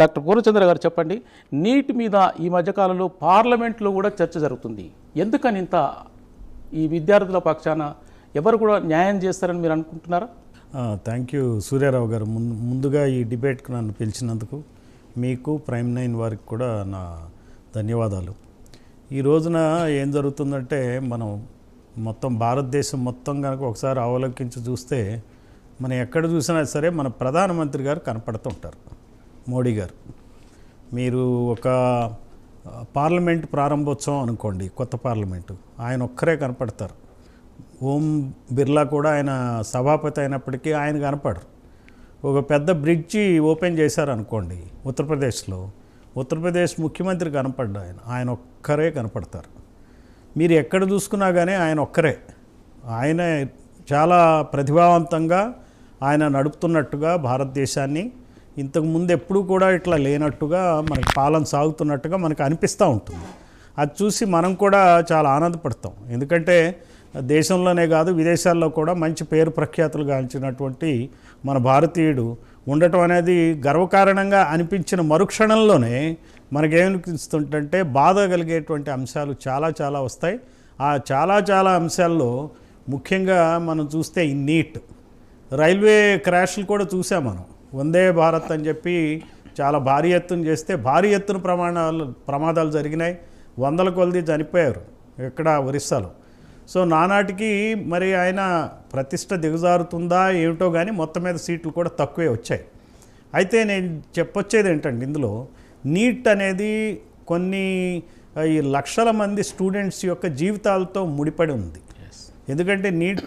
Doctor Purnachandra గారు చెప్పండి నీటి మీద ఈ మధ్యకాలంలో పార్లమెంట్లో కూడా చర్చ జరుగుతుంది. ఎందుకని ఇంత ఈ విద్యార్థుల పక్షాన ఎవరు కూడా న్యాయం చేస్తారని మీరు అనుకుంటున్నారా? థ్యాంక్ యూ సూర్యారావు గారు. ముందు ముందుగా ఈ డిబేట్కు నన్ను పిలిచినందుకు మీకు ప్రైమ్ నైన్ వారికి కూడా నా ధన్యవాదాలు. ఈ రోజున ఏం జరుగుతుందంటే మనం మొత్తం భారతదేశం మొత్తం కనుక ఒకసారి అవలోకించి చూస్తే మనం ఎక్కడ చూసినా సరే మన ప్రధానమంత్రి గారు కనపడుతుంటారు మోడీ గారు. మీరు ఒక పార్లమెంట్ ప్రారంభోత్సవం అనుకోండి కొత్త పార్లమెంటు ఆయన ఒక్కరే కనపడతారు. ఓం బిర్లా కూడా ఆయన సభాపతి అయినప్పటికీ ఆయన కనపడరు. ఒక పెద్ద బ్రిడ్జి ఓపెన్ చేశారు అనుకోండి ఉత్తరప్రదేశ్లో ఉత్తరప్రదేశ్ ముఖ్యమంత్రి కనపడ్డా ఆయన ఆయన ఒక్కరే కనపడతారు. మీరు ఎక్కడ చూసుకున్నా కానీ ఆయన ఒక్కరే. ఆయన చాలా ప్రతిభావంతంగా ఆయన నడుపుతున్నట్టుగా భారతదేశాన్ని ఇంతకు ముందు ఎప్పుడూ కూడా ఇట్లా లేనట్టుగా మనకి పాలన సాగుతున్నట్టుగా మనకు అనిపిస్తూ ఉంటుంది. అది చూసి మనం కూడా చాలా ఆనందపడతాం. ఎందుకంటే దేశంలోనే కాదు విదేశాల్లో కూడా మంచి పేరు ప్రఖ్యాతులు గాంచినటువంటి మన భారతీయుడు ఉండటం అనేది గర్వకారణంగా అనిపించిన మరుక్షణంలోనే మనకేమనిపిస్తుంటే బాధ కలిగేటువంటి అంశాలు చాలా చాలా వస్తాయి. ఆ చాలా చాలా అంశాల్లో ముఖ్యంగా మనం చూస్తే ఈ నీట్. రైల్వే క్రాష్లు కూడా చూసాం మనం. వందే భారత్ అని చెప్పి చాలా భారీ ఎత్తున చేస్తే భారీ ఎత్తున ప్రమాణాలు ప్రమాదాలు జరిగినాయి. వందల కొలది చనిపోయారు ఇక్కడ ఒరిస్సాలో. సో నానాటికి మరి ఆయన ప్రతిష్ట దిగజారుతుందా ఏమిటో కానీ మొత్తం మీద సీట్లు కూడా తక్కువే వచ్చాయి. అయితే నేను చెప్పొచ్చేది ఏంటంటే ఇందులో? నీట్ అనేది కొన్ని ఈ లక్షల మంది స్టూడెంట్స్ యొక్క జీవితాలతో ముడిపడి ఉంది. ఎందుకంటే నీట్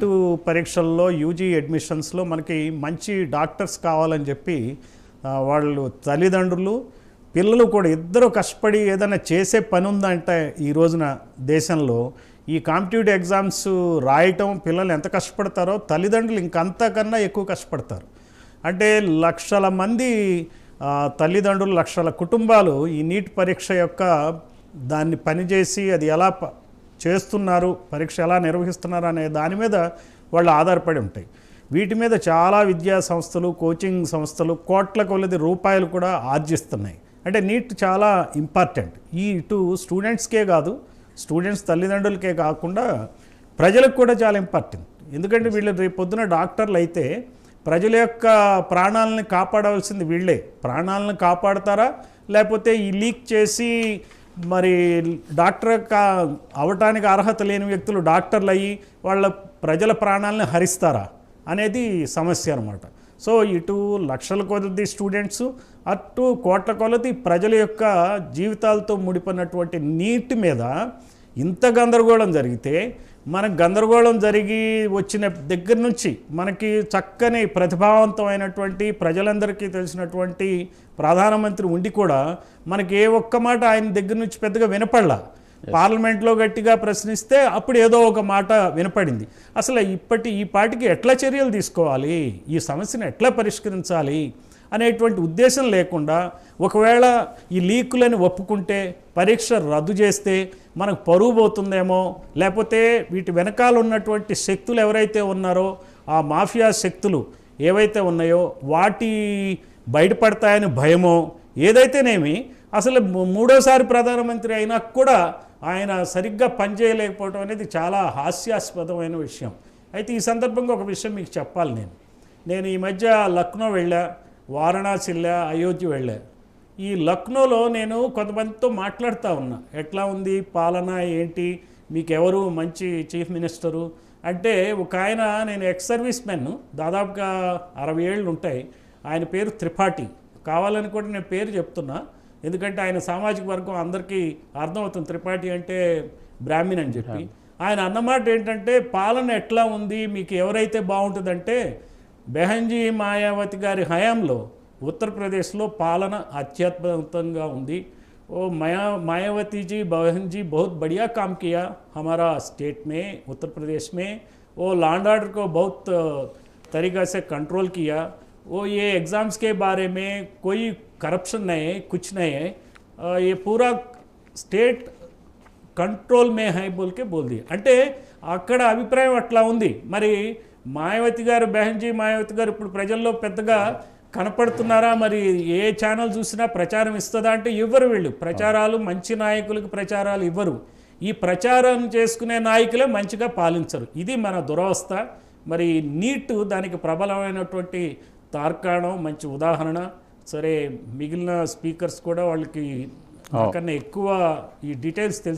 పరీక్షల్లో యూజీ అడ్మిషన్స్లో మనకి మంచి డాక్టర్స్ కావాలని చెప్పి వాళ్ళు తల్లిదండ్రులు పిల్లలు కూడా ఇద్దరు కష్టపడి ఏదైనా చేసే పని ఉందంటే ఈ రోజున దేశంలో. ఈ కాంపిటేటివ్ ఎగ్జామ్స్ రాయటం పిల్లలు ఎంత కష్టపడతారో తల్లిదండ్రులు ఇంకంతకన్నా ఎక్కువ కష్టపడతారు. అంటే లక్షల మంది తల్లిదండ్రులు లక్షల కుటుంబాలు ఈ నీట్ పరీక్ష యొక్క దాన్ని పనిచేసి అది ఎలా ప- చేస్తున్నారు పరీక్ష ఎలా నిర్వహిస్తున్నారు అనే దాని మీద వాళ్ళు ఆధారపడి ఉంటాయి. వీటి మీద చాలా విద్యా సంస్థలు కోచింగ్ సంస్థలు కోట్ల కొలది రూపాయలు కూడా ఆర్జిస్తున్నాయి. అంటే నీట్ చాలా ఇంపార్టెంట్. ఈ ఇటు స్టూడెంట్స్కే కాదు స్టూడెంట్స్ తల్లిదండ్రులకే కాకుండా ప్రజలకు కూడా చాలా ఇంపార్టెంట్. ఎందుకంటే వీళ్ళు రేపు పొద్దున డాక్టర్లు అయితే ప్రజల యొక్క ప్రాణాలను కాపాడవలసింది వీళ్ళే. ప్రాణాలను కాపాడతారా? లేకపోతే ఈ లీక్ చేసి మరి డాక్టర్ అవటానికి అర్హత లేని వ్యక్తులు డాక్టర్లు అయ్యి వాళ్ళ ప్రజల ప్రాణాలను హరిస్తారా అనేది సమస్య అనమాట సో ఇటు లక్షల కొలది స్టూడెంట్స్ అటు కోట్ల కొలది ప్రజల యొక్క జీవితాలతో ముడిపడినటువంటి నీటి మీద ఇంత గందరగోళం జరిగితే మనకు గందరగోళం జరిగి వచ్చిన దగ్గర నుంచి మనకి చక్కని ప్రతిభావంతమైనటువంటి ప్రజలందరికీ తెలిసినటువంటి ప్రధానమంత్రి ఉండి కూడా మనకి ఏ ఒక్క మాట ఆయన దగ్గర నుంచి పెద్దగా వినపడలా. పార్లమెంట్లో గట్టిగా ప్రశ్నిస్తే అప్పుడు ఏదో ఒక మాట వినపడింది. అసలు ఇప్పటి ఈ పాటికి ఎట్లా చర్యలు తీసుకోవాలి? ఈ సమస్యను ఎట్లా పరిష్కరించాలి? అనేటువంటి ఉద్దేశం లేకుండా ఒకవేళ ఈ లీకులని ఒప్పుకుంటే పరీక్ష రద్దు చేస్తే మనకు పరువు పోతుందేమో లేకపోతే వీటి వెనకాల ఉన్నటువంటి శక్తులు ఎవరైతే ఉన్నారో ఆ మాఫియా శక్తులు ఏవైతే ఉన్నాయో వాటి బయటపడతాయని భయమో ఏదైతేనేమి అసలు మూడోసారి ప్రధానమంత్రి అయినా కూడా ఆయన సరిగ్గా పనిచేయలేకపోవడం అనేది చాలా హాస్యాస్పదమైన విషయం. అయితే ఈ సందర్భంగా ఒక విషయం మీకు చెప్పాలి నేను. నేను ఈ మధ్య లక్నో వెళ్ళా. వారణాసి వెళ్ళా అయోధ్య వెళ్ళా. ఈ లక్నోలో నేను కొంతమందితో మాట్లాడుతూ ఉన్నా. ఎట్లా ఉంది? పాలన ఏంటి? మీకు ఎవరు మంచి చీఫ్ మినిస్టరు? అంటే ఒక ఆయన నేను ఎక్స్ సర్వీస్ మెన్ దాదాపుగా అరవై ఏళ్ళు ఉంటాయి. ఆయన పేరు త్రిపాఠి. కావాలని కూడా నేను పేరు చెప్తున్నా. ఎందుకంటే ఆయన సామాజిక వర్గం అందరికీ అర్థమవుతుంది. త్రిపాఠి అంటే బ్రాహ్మణ్ అని చెప్పి. ఆయన అన్నమాట ఏంటంటే పాలన ఎట్లా ఉంది? మీకు ఎవరైతే బాగుంటుందంటే బెహంజీ మాయావతి గారి హయాంలో ఉత్తరప్రదేశ్లో పాలన అత్యద్భుతంగా ఉంది ओ माया मायावती जी बहन जी बहुत बढ़िया काम किया हमारा स्टेट में उत्तर प्रदेश में वो लैंड ऑर्डर को बहुत अ, तरीका से कंट्रोल किया वो ये एग्ज़ाम्स के बारे में कोई करप्शन नहीं है कुछ नहीं है अ, ये पूरा स्टेट కంట్రోల్ మే హై బోల్కే బోల్ దియా అంటే అక్కడ అభిప్రాయం అట్లా ఉంది మరి మాయావతి గారు బెహన్జీ మాయావతి గారు ఇప్పుడు ప్రజల్లో పెద్దగా కనపడుతున్నారా? మరి ఏ ఛానల్ చూసినా ప్రచారం ఇస్తుందా అంటే ఇవ్వరు వీళ్ళు. ప్రచారాలు మంచి నాయకులకు ప్రచారాలు ఇవ్వరు. ఈ ప్రచారం చేసుకునే నాయకులే మంచిగా పాలించరు. ఇది మన దురవస్థ. మరి నీట్ దానికి ప్రబలమైనటువంటి తార్కాణం మంచి ఉదాహరణ. సరే మిగిలిన స్పీకర్స్ కూడా వాళ్ళకి నాకన్నా ఎక్కువ ఈ డీటెయిల్స్ తెలుసు.